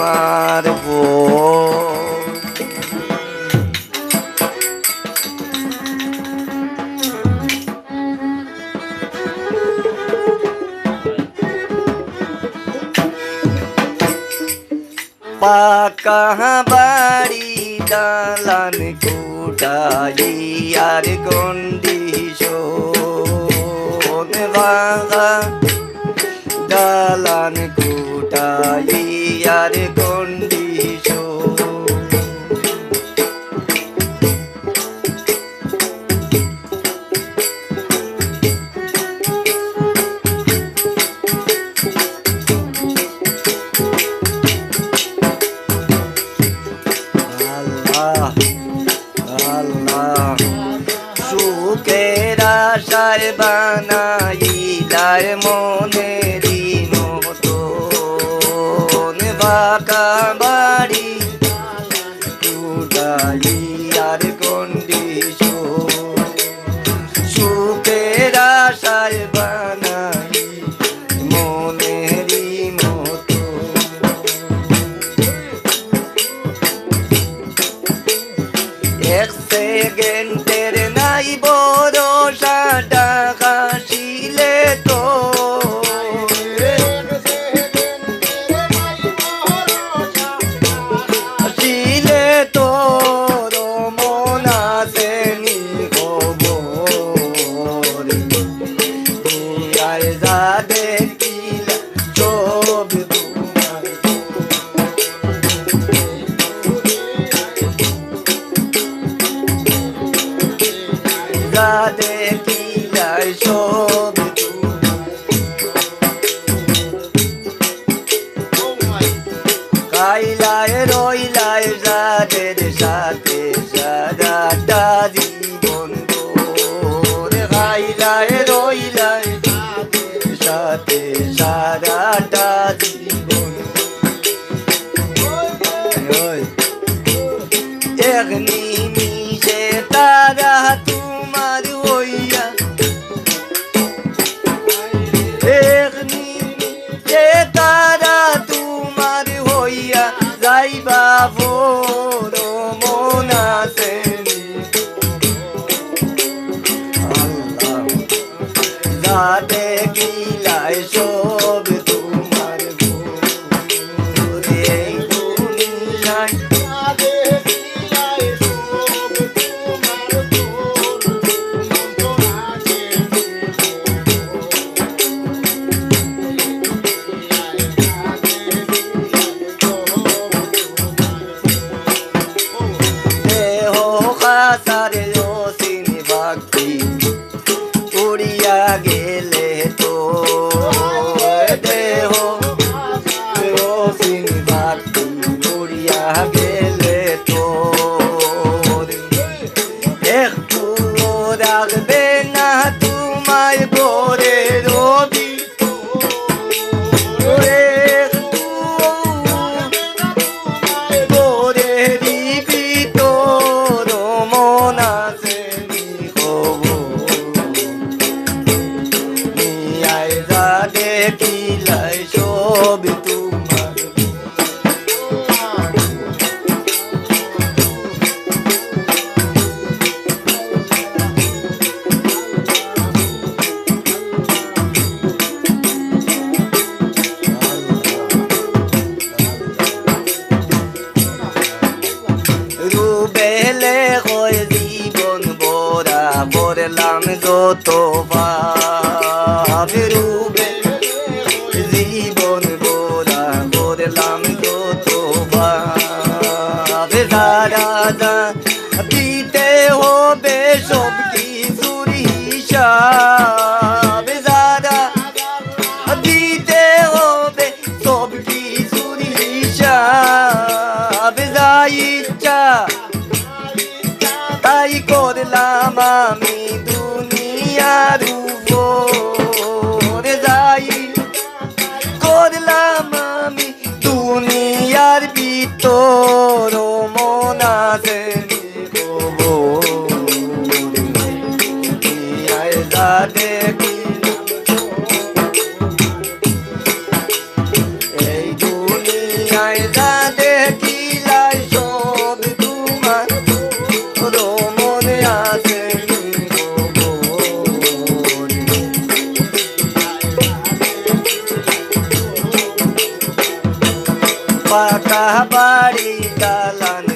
আমার পাকা বাড়ি দালান কুটাই আর গন্ধ এক সেকেন্ডের নাই বড় সাদা লাই রই লাই সাথে সারাটা জীবন। এক নিমিষে তারা তোমার হইয়া। এক নিমিষে তারা তোমার হইয়া যাইবা ভোর তোবা পাকা বাড়ি দালান